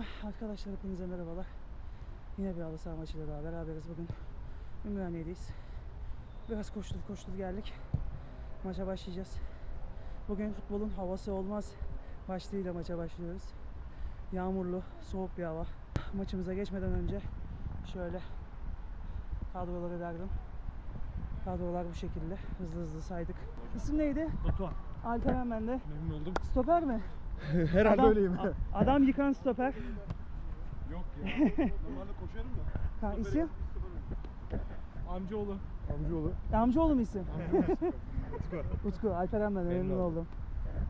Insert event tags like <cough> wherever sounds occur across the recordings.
Ah, Arkadaşlar hepinize merhabalar. Yine bir halı saha maçıyla daha beraberiz bugün. Ümraniye'deyiz. Biraz koştur koştur geldik. Maça başlayacağız. Bugün futbolun havası olmaz başlığıyla maça başlıyoruz. Yağmurlu, soğuk bir hava. Maçımıza geçmeden önce şöyle kadroları verdim. Kadrolar bu şekilde. Hızlı hızlı saydık. İsim neydi? Batuhan. Alperen ben de. Memnun oldum. Stoper mi? <laughs> Herhalde Adam- öyleyim. a- Adam yıkan stoper. Yok ya. <laughs> Normalde koşarım da. Ha, isim? Amcaoğlu. Amcaoğlu. Amcaoğlu mu isim? <laughs> Utku. Ben de memnun Memnun oldum.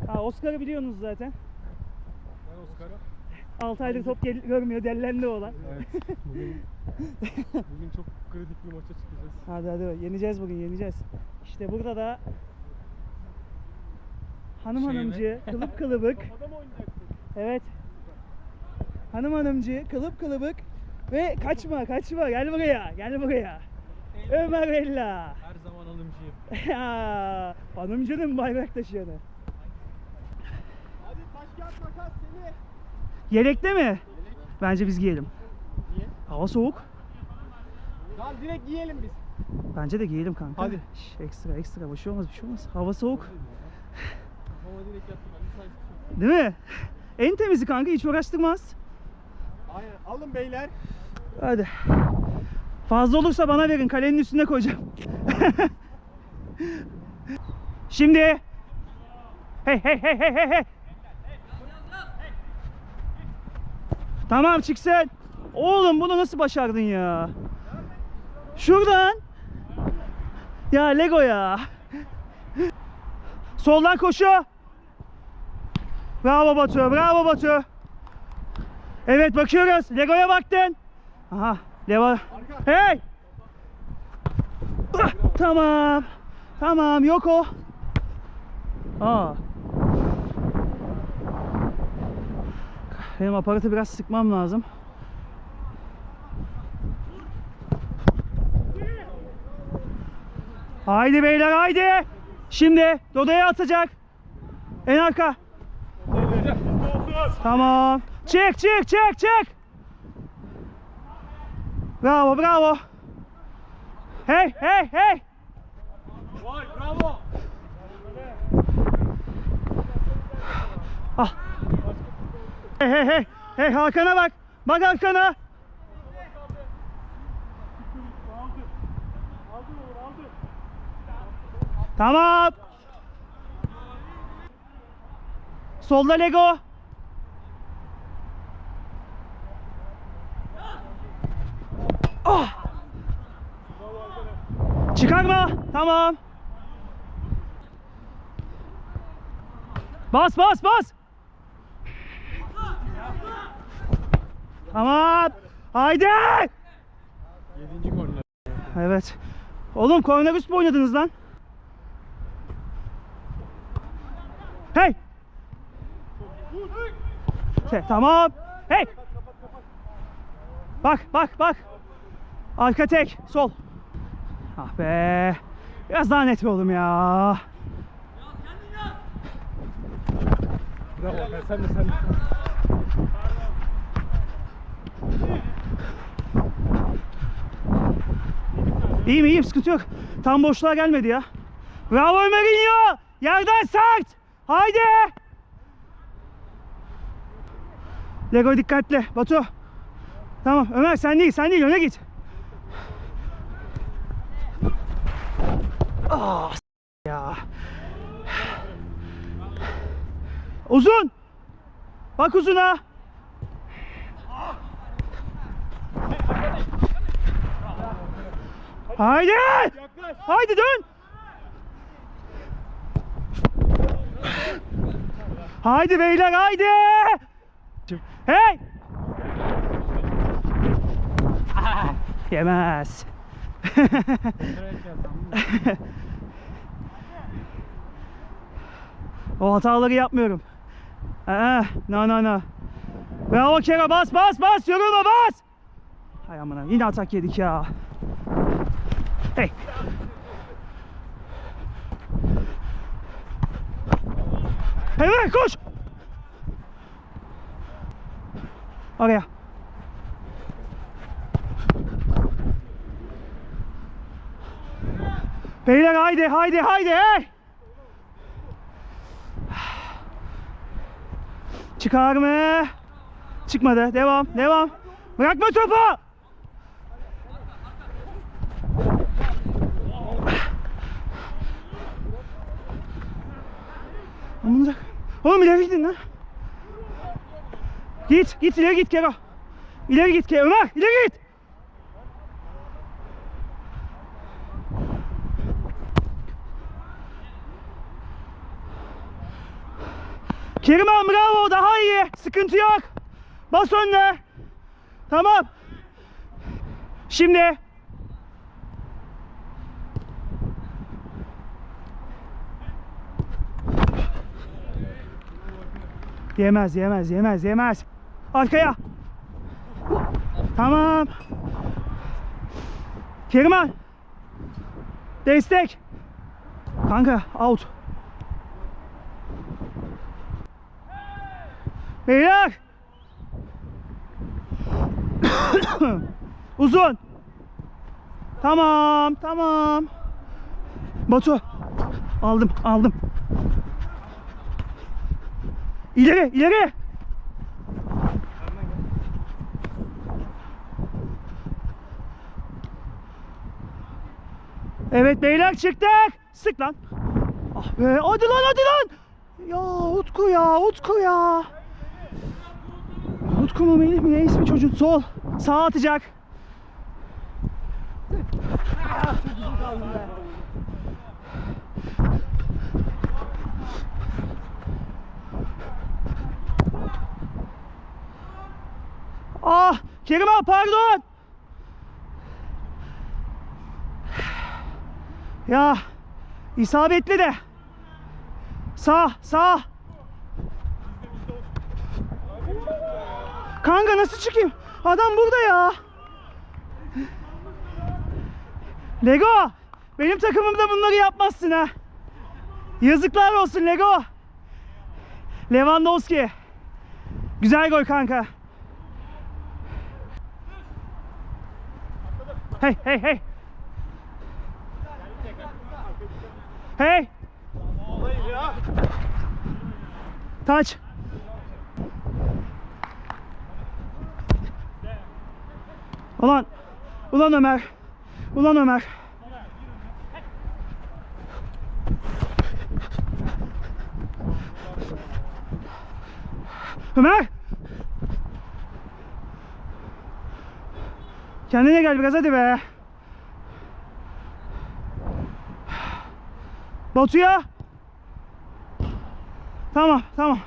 Ha, Oscar'ı biliyorsunuz zaten. Ben Oscar'a. 6 aydır top gel- görmüyor, dellendi olan. Evet. Bugün, bugün çok kritik bir maça çıkacağız. Hadi hadi yeneceğiz bugün yeneceğiz. İşte burada da hanım Şey mi? hanımcı, kılıp kılıbık. <laughs> Evet. Hanım hanımcı, kılıp kılıbık. Ve kaçma kaçma gel buraya gel buraya. Ömer Bella. Her zaman alımcıyım. <laughs> Ya, Hanımcının bayrak taşıyanı. Hadi taş kağıt makas seni. Yelekte mi? Bence biz giyelim. Niye? Hava soğuk. Lan direkt giyelim biz. Bence de giyelim kanka. Hadi. Şş, ekstra ekstra bir şey olmaz bir şey olmaz. Hava soğuk. Direkt. Ben sayı Değil mi? En temizi kanka hiç uğraştırmaz. Aynen. Alın beyler. Hadi. Fazla olursa bana verin kalenin üstüne koyacağım. <laughs> Şimdi. Hey hey hey hey hey hey. Tamam çıksın. Oğlum bunu nasıl başardın ya? Şuradan. Ya Lego ya. Soldan koşu. Bravo Batu, bravo Batu. Evet bakıyoruz. Lego'ya baktın. Aha, Lego. Hey! Ah, Tamam. Tamam, yok o. Aa. Benim aparatı biraz sıkmam lazım. Haydi beyler haydi. Şimdi Dodo'ya atacak. En arka. Tamam. Çık çık çık çık. Bravo bravo. Hey hey hey. Vay bravo. Ah. Hey hey hey. Hey Hakan'a bak. Bak Hakan'a. Tamam. Solda Lego. Ah. Çıkarma. Tamam. Bas bas bas. Tamam. Haydi. Yedinci korner. Evet. Oğlum korner üst mü oynadınız lan? Hey. Şey, tamam. Hey. Bak bak bak. Arka tek. Sol. Ah be. Biraz daha net be oğlum ya. Bravo. Sen de sen de. İyiyim iyiyim sıkıntı yok. Tam boşluğa gelmedi ya. Bravo Ömerinho. Yerden sert. Haydi. Lego dikkatli. Batu. Tamam Ömer sen değil sen değil öne git. Ah ya. Uzun. Bak uzuna. Haydi. Haydi dön. Haydi beyler haydi. Hey. Yemez. <laughs> o hataları yapmıyorum. Aa, no no no. Bravo Kera bas bas bas yorulma bas. Hay amına yine atak yedik ya. Hey. Evet koş. Araya. Beyler haydi haydi haydi hey. Çıkar mı? Çıkmadı. Devam devam. Bırakma topu. Amına. Oğlum ileri gidin lan. Git, git ileri git Kero. İleri git Kero. Ömer, ileri git. Keriman bravo Sıkıntı yok. Bas önüne. Tamam. Şimdi. Yemez, yemez, yemez, yemez. Arkaya. Tamam. Keriman. Destek. Kanka out. Beyler. <coughs> Uzun. Tamam, tamam. Batu. Aldım, aldım. İleri, ileri. Evet beyler çıktık. Sık lan. Ah be hadi lan hadi lan. Ya Utku ya Utku ya. Utku mu Melih mi ne ismi çocuğun? Sol. Sağ atacak. Ah Kerim abi pardon. Ya isabetli de. Sağ sağ. Kanka nasıl çıkayım? Adam burada ya. Lego. Benim takımımda bunları yapmazsın ha. Yazıklar olsun Lego. Lewandowski. Güzel gol kanka. Hey hey hey. Hey. Taç. Ulan. Ulan Ömer. Ulan Ömer. Ömer. Kendine gel biraz hadi be. Batu'ya. Tamam tamam.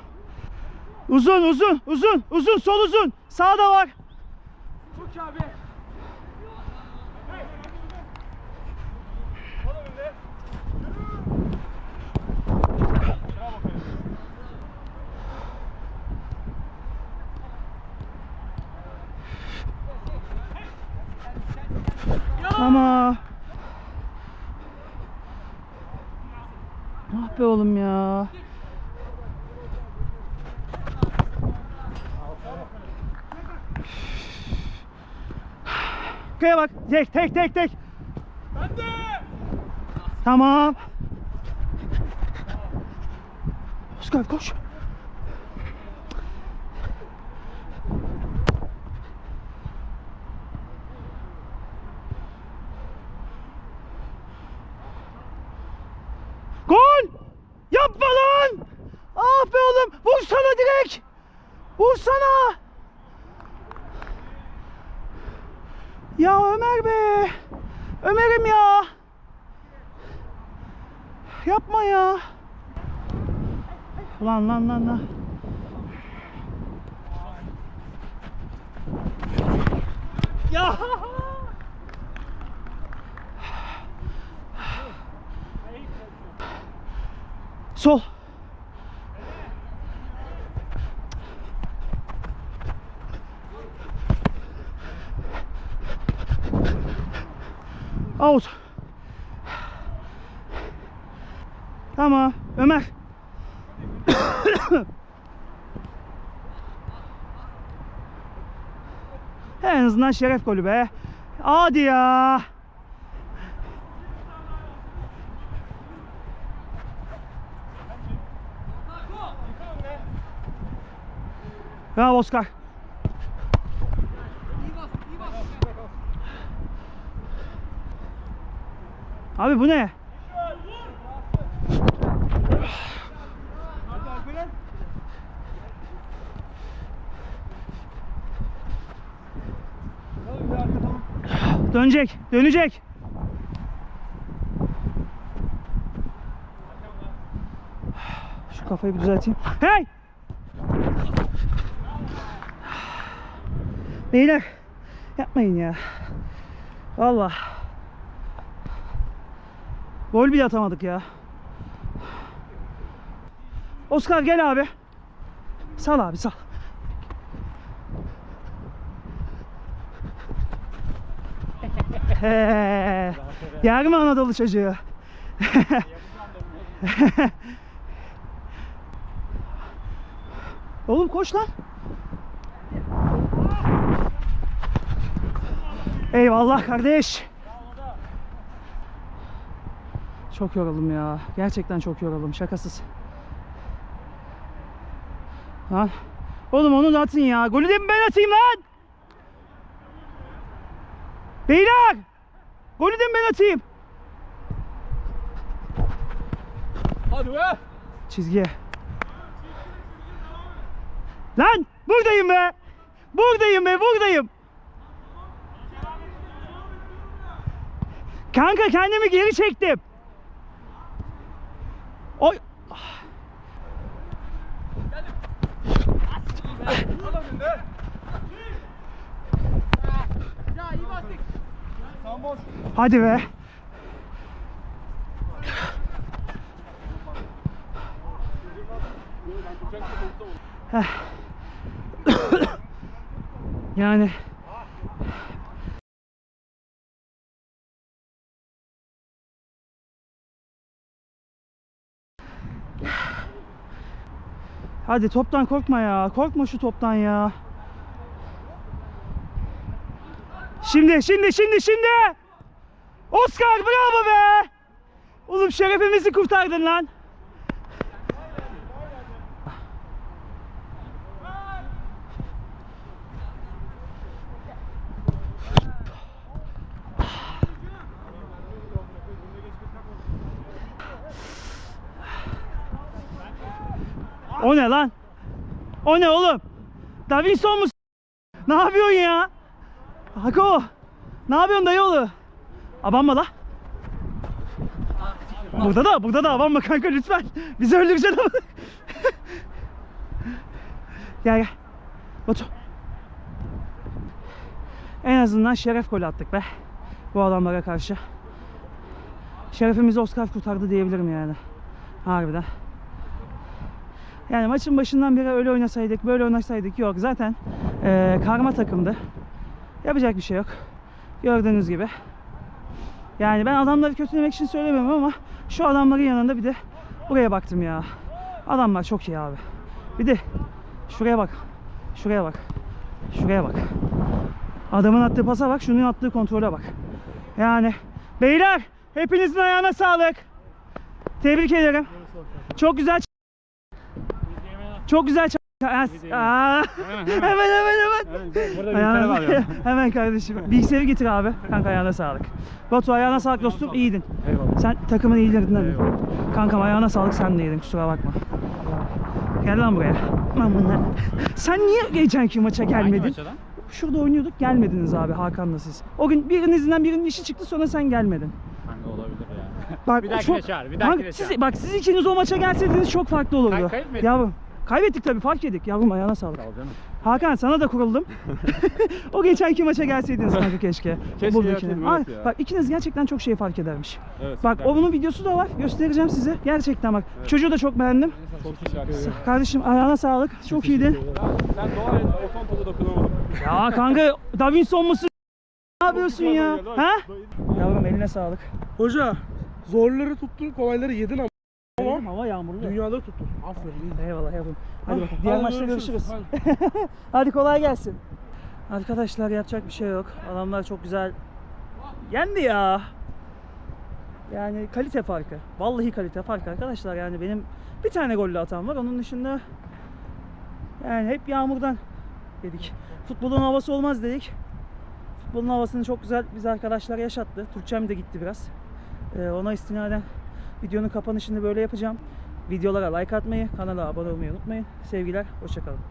Uzun uzun uzun uzun sol uzun. Sağda var. Çok abi. Ama. Ah be oğlum ya. Kaya bak. Tek tek tek tek. Ben de. Tamam. Oscar koş. Gol! Yapma lan! Ah be oğlum! Vursana direkt! Vursana! Ya Ömer be! Ömer'im ya! Yapma ya! Lan lan lan lan! Ya! Sol. Out. Tamam. Ömer. <coughs> En azından şeref golü be. Hadi ya. Bravo Oscar. Abi bu ne? Dönecek, dönecek. Şu kafayı bir düzelteyim. Hey! Beyler, yapmayın ya. Vallahi. Gol bile atamadık ya. Oscar gel abi. Sal abi sal. He. Yer mi Anadolu çocuğu? <laughs> Oğlum koş lan. Eyvallah kardeş. Çok yoruldum ya. Gerçekten çok yoruldum. Şakasız. Lan. Oğlum onu da atın ya. Golü de mi ben atayım lan? Beyler! Golü de mi ben atayım? Hadi be. Çizgiye. Lan! Buradayım be! Buradayım be, buradayım. Kanka kendimi geri çektim. Oy. Tam boş. Hadi be. Heh. <coughs> yani Hadi toptan korkma ya. Korkma şu toptan ya. Şimdi, şimdi, şimdi, şimdi. Oscar bravo be. Oğlum şerefimizi kurtardın lan. O ne lan? O ne oğlum? Davinson musun? Ne yapıyorsun ya? Hako. Ne yapıyorsun dayıoğlu? Abanma la. Burada da, burada da abanma kanka lütfen. Bizi öldüreceksin <laughs> ama. gel gel. Batu. En azından şeref golü attık be. Bu adamlara karşı. Şerefimizi Oscar kurtardı diyebilirim yani. Harbiden. Yani maçın başından beri öyle oynasaydık, böyle oynasaydık yok. Zaten eee, karma takımdı. Yapacak bir şey yok. Gördüğünüz gibi. Yani ben adamları kötülemek için söylemiyorum ama şu adamların yanında bir de buraya baktım ya. Adamlar çok iyi abi. Bir de şuraya bak. Şuraya bak. Şuraya bak. Adamın attığı pasa bak, şunun attığı kontrole bak. Yani beyler hepinizin ayağına sağlık. Tebrik ederim. Çok güzel Çok güzel ç- Aa, Hemen, hemen hemen. Burada bir Ayağına, ya. <laughs> hemen kardeşim. Bilgisayarı getir abi. Kanka ayağına sağlık. Batu ayağına sağlık dostum. İyiydin. Eyvallah. Sen takımın iyilerinden. Kankam ayağına sağlık sen de iyiydin kusura bakma. Gel lan buraya. Amına. Sen niye geçenki maça gelmedin? Hangi maça lan? Şurada oynuyorduk gelmediniz abi Hakan'la siz. O gün birinizden birinin işi çıktı sonra sen gelmedin. Kanka olabilir ya. Bak, Bir dahakine çağır, bir Kanka, dahakine siz, çağır. bak siz ikiniz o maça gelseydiniz çok farklı olurdu. Kay- kayıp mı ettik? Yavrum. Kaybettik tabii fark yedik. Yavrum ayağına sağlık. Sağ ol canım. Hakan sana da kuruldum. <laughs> <laughs> o geçenki maça gelseydiniz <laughs> kanka keşke. Keşke gelseydim, Ay, evet ya. Bak ikiniz gerçekten çok şey fark edermiş. Evet. Bak güzel. onun videosu da var. Göstereceğim size. Gerçekten bak. Evet. Çocuğu da çok beğendim. Çok. Kardeşim ayağına sağlık. Çok iyiydin. Sen dua et, o ton topu dokunamadım. Ya kanka Davinson musun? Ne yapıyorsun ya? Ha? Yavrum eline sağlık. Hoca zorları tuttun kolayları yedin ama Tamam. Hava yağmurlu. dünyaları tuttun. Aferin. Eyvallah yavrum. Hadi Hadi, bakalım. Diğer hadi maçta görüşürüz. görüşürüz. Hadi kolay gelsin. Arkadaşlar yapacak bir şey yok. Adamlar çok güzel yendi ya. Yani kalite farkı. Vallahi kalite farkı arkadaşlar. Yani benim bir tane golle atan var. Onun dışında yani hep yağmurdan dedik. Futbolun havası olmaz dedik. Futbolun havasını çok güzel biz arkadaşlar yaşattı. Türkçem de gitti biraz. Ee, ona istinaden videonun kapanışını böyle yapacağım. Videolara like atmayı, kanala abone olmayı unutmayın. Sevgiler, hoşçakalın.